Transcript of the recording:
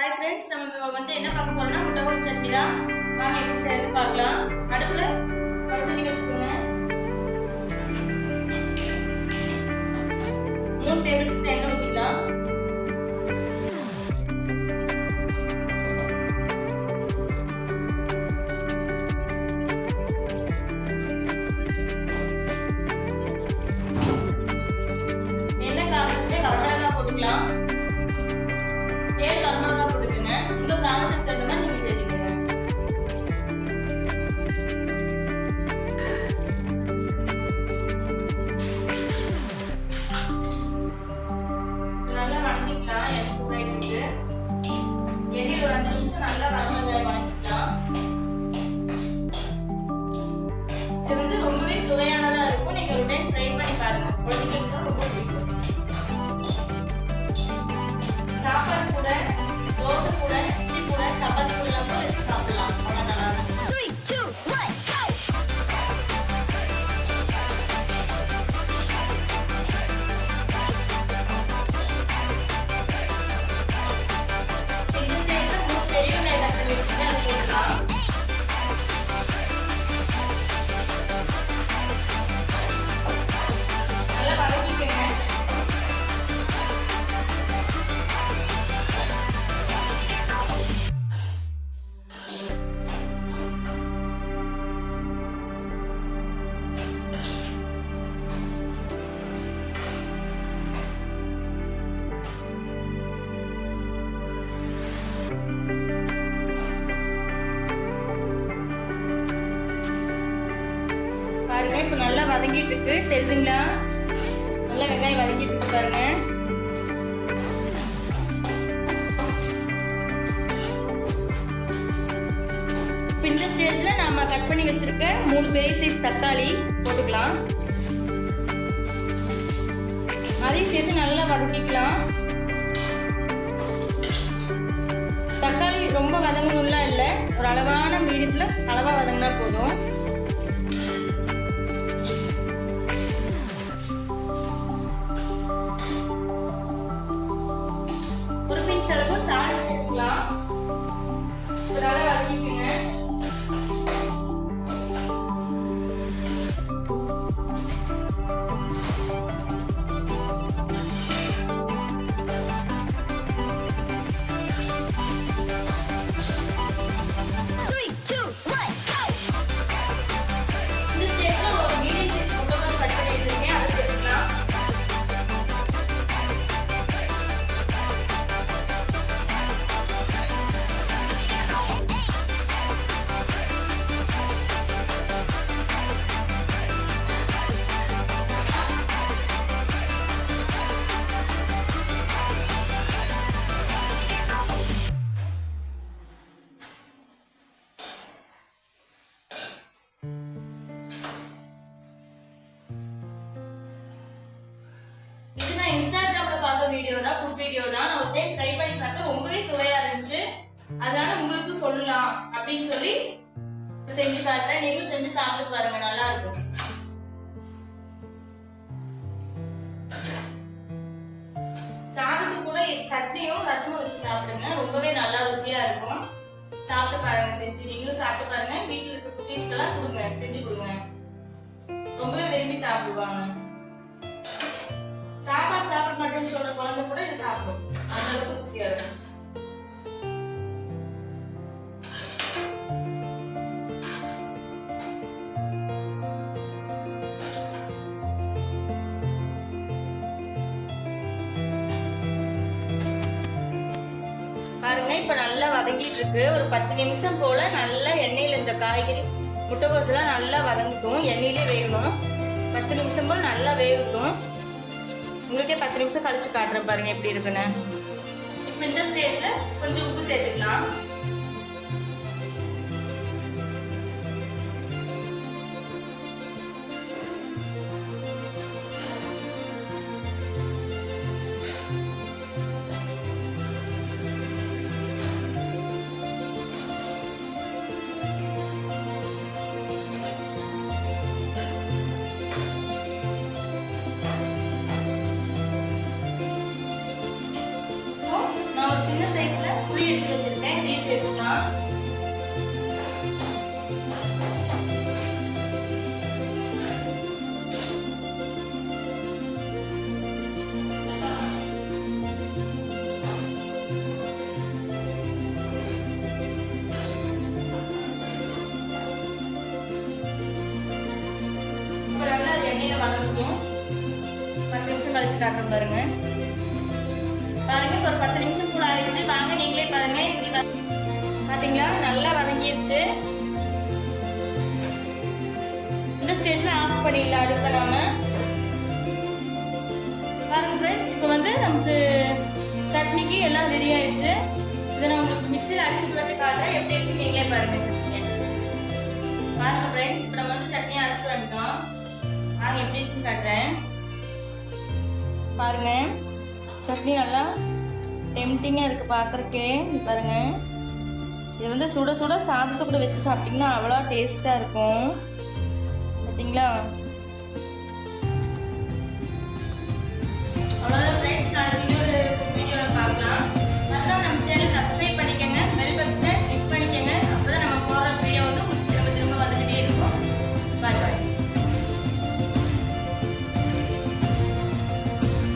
Hi friends நம்ம வந்து என்ன பார்க்க போறோம்னா முட்டைகோஸ் சட்னி தான். வாங்க எப்படி செய்யறது பார்க்கலாம். அடுப்புல ஒரு சட்டி வச்சுக்கோங்க. மூணு டேபிள் ஸ்பூன் பாருங்க இப்போ நல்லா வதங்கிட்டு இருக்கு. தெரியுதுங்களா? நல்லா வெங்காயம் வதங்கிட்டு இருக்கு பாருங்க. இந்த ஸ்டேஜ்ல நாம கட் பண்ணி வச்சிருக்க மூணு பெரிய சைஸ் தக்காளி போட்டுக்கலாம். அதையும் சேர்த்து நல்லா வதக்கிக்கலாம். தக்காளி ரொம்ப வதங்கணும்லாம் இல்லை. ஒரு அளவான மீடியத்தில் அளவாக வதங்கினா போதும். நான் இன்ஸ்டாகிராம்ல பார்த்த வீடியோ தான் ஃபுட் வீடியோ தான். நான் ஒரு டைம் ட்ரை பண்ணி பார்த்தேன். ரொம்பவே சுவையா இருந்துச்சு. அதனால உங்களுக்கு சொல்லலாம் அப்படின்னு சொல்லி செஞ்சு காட்டுறேன். நீங்களும் செஞ்சு சாப்பிட்டு பாருங்க. நல்லா இருக்கும். சாதத்துக்கு கூட சட்னியும் ரசமும் வச்சு சாப்பிடுங்க. ரொம்பவே நல்லா ருசியா இருக்கும். சாப்பிட்டு பாருங்க செஞ்சு. நீங்களும் சாப்பிட்டு பாருங்க. வீட்டில் இருக்க குட்டீஸ்க்கெல்லாம் கொடுங்க. செஞ்சு கொடுங்க. ரொம்பவே விரும்பி சாப்பிடுவாங்க. வயசோட குழந்தை கூட இதை சாப்பிடும். அந்த அளவுக்கு ருசியா இருக்கும். பாருங்க இப்போ நல்லா வதங்கிட்டு இருக்கு. ஒரு பத்து நிமிஷம் போல நல்லா எண்ணெயில இந்த காய்கறி முட்டைகோசுலாம் நல்லா வதங்கட்டும். எண்ணெயிலே வேகணும். பத்து நிமிஷம் போல நல்லா வேகட்டும். உங்களுக்கே பத்து நிமிஷம் கழிச்சு காட்டுறேன் பாருங்க எப்படி இருக்குன்னு. இப்போ இந்த ஸ்டேஜ்ல கொஞ்சம் உப்பு சேர்த்துக்கலாம். வளர்க்கும் பத்து நிமிஷம் கழிச்சு காட்டுறேன் பாருங்க. பாருங்க இப்போ ஒரு பத்து நிமிஷம் கூட ஆயிடுச்சு. வாங்க நீங்களே பாருங்க. பார்த்தீங்களா பாத்தீங்களா? நல்லா வதங்கிடுச்சு இந்த ஸ்டேஜ்ல ஆஃப் பண்ணிடலாம் அடுப்ப நாம பாருங்க ஃப்ரெண்ட்ஸ் இப்போ வந்து நமக்கு சட்னிக்கு எல்லாம் ரெடி ஆயிடுச்சு. இதை நான் உங்களுக்கு மிக்சியில் அடிச்சு போட்டு காட்டுறேன். எப்படி இருக்கு நீங்களே பாருங்க சட்னியை. பாருங்க ஃப்ரெண்ட்ஸ் இப்போ நம்ம வந்து சட்னி அரைச்சிட்டு வந்துட்டோம். வாங்க எப்படி இருக்குன்னு காட்டுறேன். பாருங்க. சட்னி நல்லா டெம்டிங்காக இருக்கு பார்க்குறக்கே பாருங்கள் பாருங்க. இது வந்து சுட சுட சாதத்தை கூட வச்சு சாப்பிட்டிங்கன்னா அவ்வளோ டேஸ்ட்டாக இருக்கும். பார்த்தீங்களா?